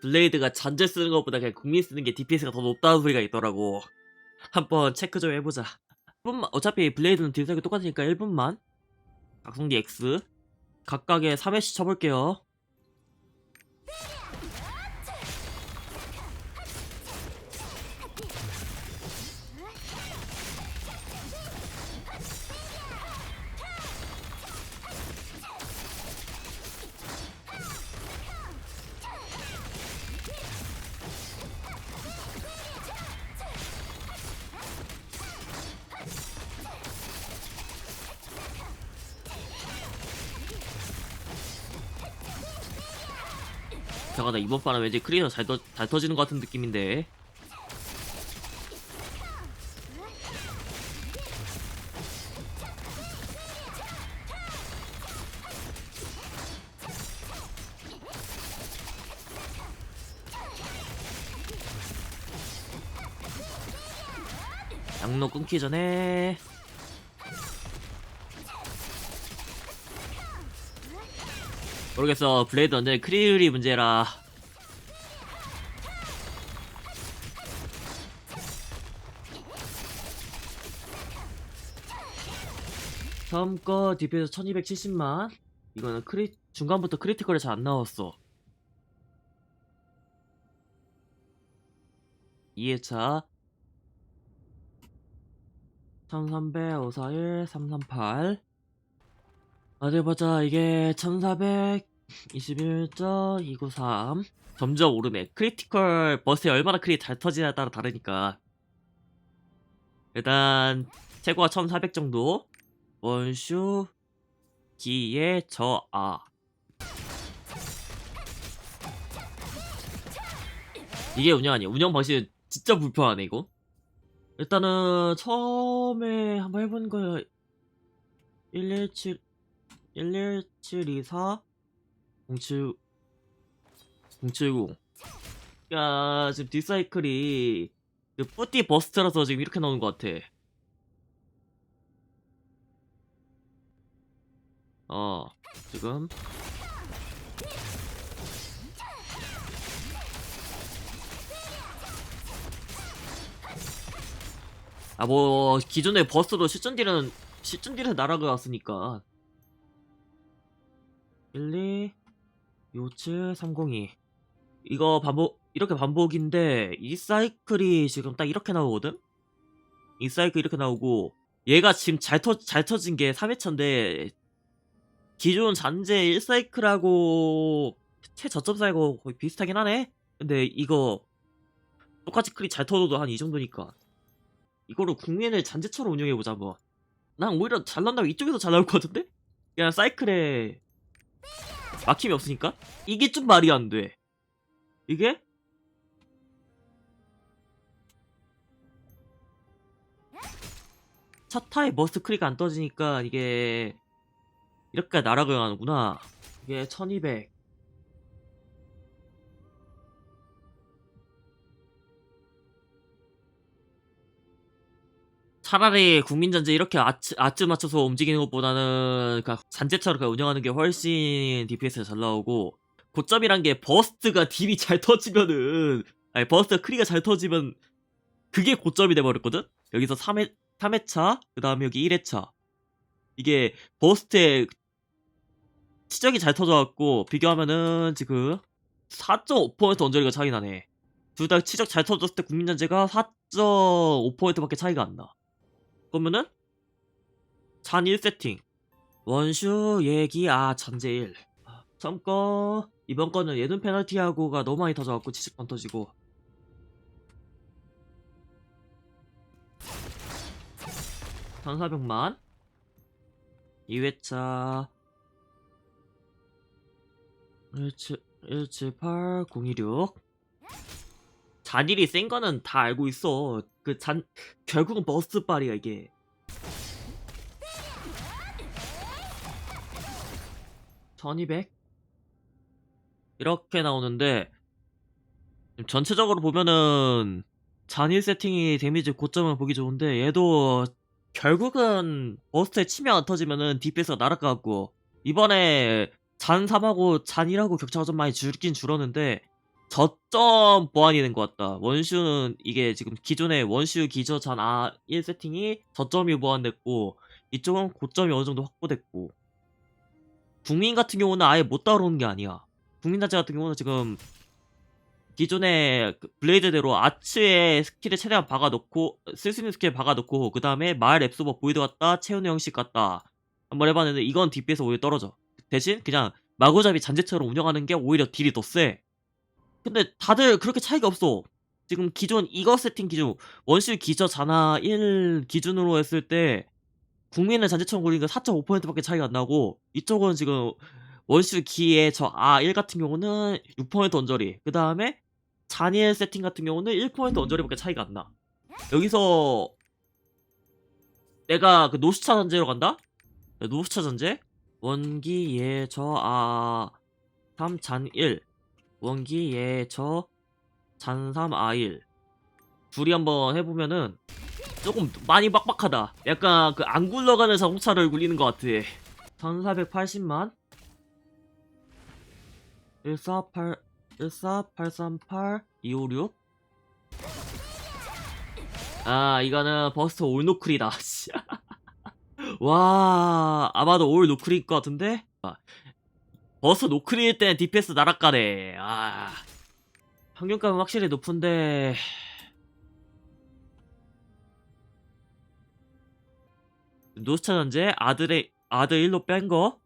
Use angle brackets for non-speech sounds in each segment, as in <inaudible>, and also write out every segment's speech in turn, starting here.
블레이드가 잔재 쓰는 것보다 그냥 국민 쓰는 게 DPS가 더 높다는 소리가 있더라고. 한번 체크 좀 해보자. 1분만, 어차피 블레이드는 딜사기 똑같으니까 1분만. 각성기 X. 각각에 3회씩 쳐볼게요. 잠깐만 이번 판은 왠지 크리에서 잘, 터, 잘 터지는 것 같은 느낌인데. 양로 끊기 전에 모르겠어. 블레이드 언제 크리율이 문제라. 처음 거 DP에서 1270만. 이거는 크리 중간부터 크리티컬이 잘 안 나왔어. 2회차. 1300, 541, 338 어디 보자. 이게 1421.293 점점 오르네. 크리티컬 버스에 얼마나 크리 잘 터지냐에 따라 다르니까. 일단 최고가 1400 정도. 원슈 기에 저아 이게 운영 아니야 운영 방식 진짜 불편하네 이거. 일단은 처음에 한번 해본 거117 11724 07 070야 지금 디사이클이 그 뿌띠 버스트라서 지금 이렇게 나오는 것 같아. 어 지금. 아 뭐 기존에 버스로 실전 딜은 실전 딜은 날아갔으니까. 1, 2, 57, 302 이거 반복 이렇게 반복인데 이 사이클이 지금 딱 이렇게 나오거든? 이 사이클 이렇게 나오고 얘가 지금 잘, 터, 잘 터진 게 3회차인데 기존 잔재 1사이클하고 최저점 사이고 거의 비슷하긴 하네? 근데 이거 똑같이 클이 잘 터져도 한 이 정도니까 이거를 국민을 잔재처럼 운영해보자 뭐. 난 오히려 잘 난다면 이쪽에서 잘 나올 것 같은데? 그냥 사이클에 막힘이 없으니까? 이게 좀 말이 안 돼. 이게? 첫 타에 머스트 크리가 안 떠지니까 이게 이렇게 날아가는구나. 이게 1200. 차라리 국민전제 이렇게 아츠, 아츠 맞춰서 움직이는 것보다는 잔재처럼 그냥 운영하는 게 훨씬 DPS가 잘 나오고 고점이란 게 버스트가 딜이 잘 터지면은 아니 버스트가 크리가 잘 터지면 그게 고점이 돼버렸거든? 여기서 3회, 3회차 그 다음에 여기 1회차 이게 버스트의 치적이 잘 터져갖고 비교하면은 지금 4.5% 언저리가 차이 나네 둘 다 치적 잘 터졌을 때 국민전제가 4.5%밖에 차이가 안 나. 그러면은 잔 1세팅. 원슈 얘기 아 전제 1 처음 거 이번 거는 예능 페널티하고가 너무 많이 터져갖고 치식번 터지고. 천사백만. 2회차. 178 026 잔일이 센 거는 다 알고 있어. 그 잔, 결국은 버스 빨이야, 이게. (1200) 이렇게 나오는데 전체적으로 보면은 잔일 세팅이 데미지 고점을 보기 좋은데 얘도 결국은 버스트에 치면 안 터지면은 DPS가 날아가고 이번에 잔 3하고 잔 1하고 격차가 좀 많이 줄긴 줄었는데 저점 보완이 된 것 같다. 원슈는 이게 지금 기존의 원슈 기저 잔아 1 세팅이 저점이 보완됐고 이쪽은 고점이 어느 정도 확보됐고 국민 같은 경우는 아예 못 따라오는 게 아니야. 국민 자체 같은 경우는 지금 기존의 그 블레이드대로 아츠의 스킬을 최대한 박아놓고 쓸 수 있는 스킬 박아놓고 그 다음에 마을 앱소버 보이드 같다 채우는 형식 같다 한번 해봤는데 이건 DP에서 오히려 떨어져 대신 그냥 마구잡이 잔재처럼 운영하는 게 오히려 딜이 더 세. 근데 다들 그렇게 차이가 없어. 지금 기존 이거 세팅 기준 원실 기저 잔화 1 기준으로 했을 때 국민의 굴리는 게 4.5%밖에 차이가 안 나고 이쪽은 지금 원실 기의 저 아1 같은 경우는 6% 언저리 그 다음에 잔일 세팅 같은 경우는 1% 언저리밖에 차이가 안 나. 여기서 내가 그 노스차 전제로 간다? 네, 노스차 전제 원기 예저 아 3잔 1 원기 예저 잔3 아1 둘이 한번 해보면은 조금 많이 빡빡하다. 약간 그 안 굴러가는 자동차를 굴리는 것 같아. 1480만? 148 14838 256 아 이거는 버스트 올노클이다. <laughs> 씨. <laughs> 와 아마도 올 노클일 것 같은데? 아, 버스 노클일 땐 DPS 나락가네. 아 평균값은 확실히 높은데. 노스차 전제 아들의 아들 일로 뺀 거?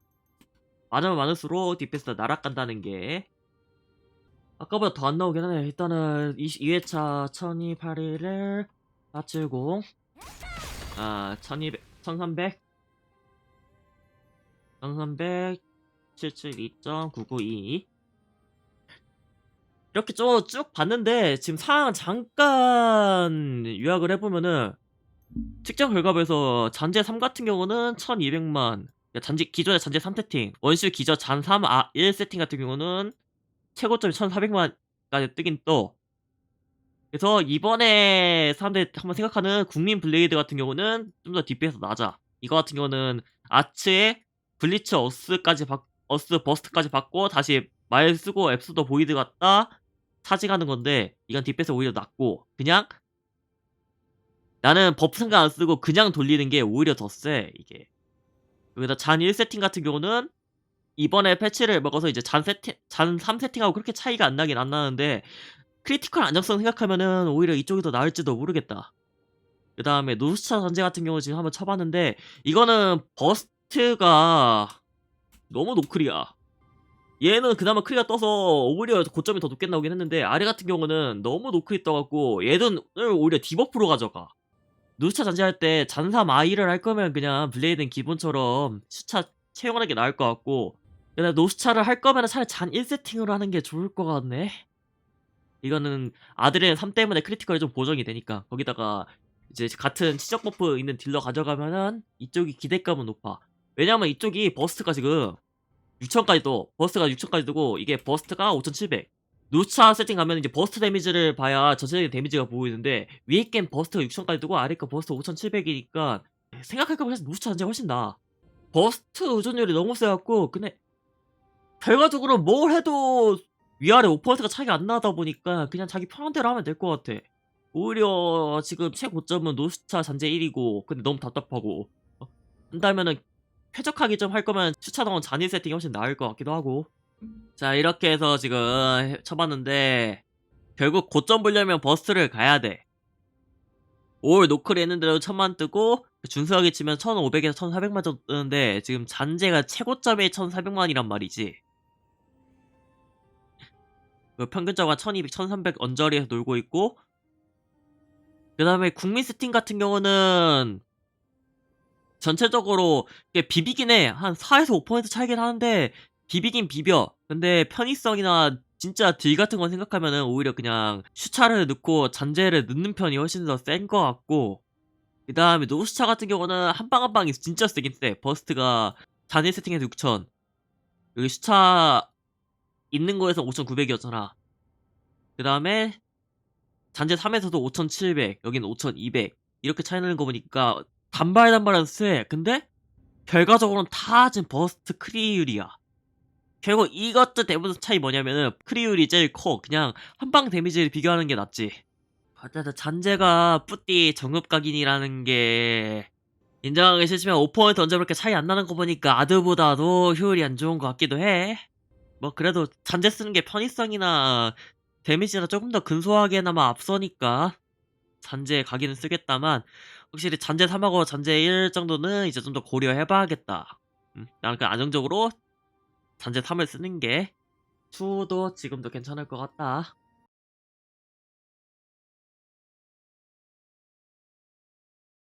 많으면 많을수록 DPS가 나락간다는 게. 아까보다 더 안 나오긴 하네. 일단은 2회차 1281을 470 아 1200 1300 1300 772.992 이렇게 쭉, 쭉 봤는데 지금 상황 잠깐 요약을 해보면은 측정 결과에서 잔재 3 같은 경우는 1200만 잔재 기존의 잔재 3세팅 원실 기저 잔 3 아, 1 세팅 같은 경우는 최고점이 1400만까지 뜨긴 떠 그래서 이번에 사람들이 한번 생각하는 국민 블레이드 같은 경우는 좀더 DP에서 낮아. 이거 같은 경우는 아츠에 블리츠 어스까지 바, 어스 버스트까지 받고 다시 말 쓰고 앱스도 보이드 갔다 차징하는 건데 이건 DP에서 오히려 낮고 그냥 나는 버프 상관 안 쓰고 그냥 돌리는 게 오히려 더 세 이게. 여기다 잔 1세팅 같은 경우는 이번에 패치를 먹어서 이제 잔 세팅 잔 3세팅하고 그렇게 차이가 안 나긴 안 나는데 크리티컬 안정성 생각하면은 오히려 이쪽이 더 나을지도 모르겠다. 그 다음에 노스차 전제 같은 경우 지금 한번 쳐봤는데 이거는 버스트가 너무 노클이야. 얘는 그나마 크리가 떠서 오히려 고점이 더 높게 나오긴 했는데 아래 같은 경우는 너무 노클이 떠갖고 얘는 오히려 디버프로 가져가. 노스차 전제할 때 잔삼 아이를 할 거면 그냥 블레이드는 기본처럼 수차 채용하는 게 나을 것 같고 근데 노스차를 할 거면 차라리 잔 1세팅으로 하는 게 좋을 것 같네. 이거는 아들의 3 때문에 크리티컬이 좀 보정이 되니까 거기다가 이제 같은 치적 버프 있는 딜러 가져가면은 이쪽이 기대감은 높아. 왜냐면 이쪽이 버스트가 지금 6천까지 도 버스트가 6천까지 뜨고 이게 버스트가 5,700. 노차 세팅 가면 이제 버스트 데미지를 봐야 전체적인 데미지가 보이는데 위에 겜 버스트가 6천까지 뜨고 아래 거 버스트 5,700이니까 생각할까 보면 노차 전제가 훨씬 나아. 버스트 의존율이 너무 세갖고 근데 결과적으로 뭘 해도 위아래 5%가 차이가 안 나다 보니까 그냥 자기 편한 대로 하면 될 것 같아. 오히려 지금 최고점은 노스차 잔재 1이고 근데 너무 답답하고 어? 한다면은 쾌적하게 좀 할 거면 추차동원 잔일 세팅이 훨씬 나을 것 같기도 하고 자 이렇게 해서 지금 해- 쳐봤는데 결국 고점 보려면 버스트를 가야 돼. 올 노클 했는데도 천만 뜨고 준수하게 치면 1500에서 1400만 정도 뜨는데 지금 잔재가 최고점이 1400만이란 말이지. 그 평균적으로 1200, 1300 언저리에서 놀고 있고 그 다음에 국민 스팀 같은 경우는 전체적으로 비비긴 해. 한 4에서 5% 차이긴 하는데 비비긴 비벼. 근데 편의성이나 진짜 딜 같은 건 생각하면은 오히려 그냥 슈차를 넣고 잔재를 넣는 편이 훨씬 더 센 것 같고 그 다음에 노스차 같은 경우는 한 방 한 방이 진짜 세긴 세. 버스트가 잔일 세팅에서 6000 여기 슈차 있는 거에서 5,900이었잖아. 그 다음에 잔재 3에서도 5,700, 여기는 5,200 이렇게 차이 나는 거 보니까 단발단발한 세. 근데 결과적으로는 다 지금 버스트 크리율이야. 결국 이것도 대부분 차이 뭐냐면은 크리율이 제일 커. 그냥 한방 데미지를 비교하는 게 낫지. 어쨌든 잔재가 뿌띠 정읍각인이라는 게 인정하기 싫지만 오퍼에 던져 그렇게 차이 안 나는 거 보니까 아드보다도 효율이 안 좋은 것 같기도 해. 뭐 그래도 잔재 쓰는 게 편의성이나 데미지나 조금 더 근소하게나마 앞서니까 잔재 가기는 쓰겠다만 확실히 잔재 3하고 잔재 1 정도는 이제 좀 더 고려해봐야겠다. 음, 나는 그 안정적으로 잔재 3을 쓰는 게 2도 지금도 괜찮을 것 같다.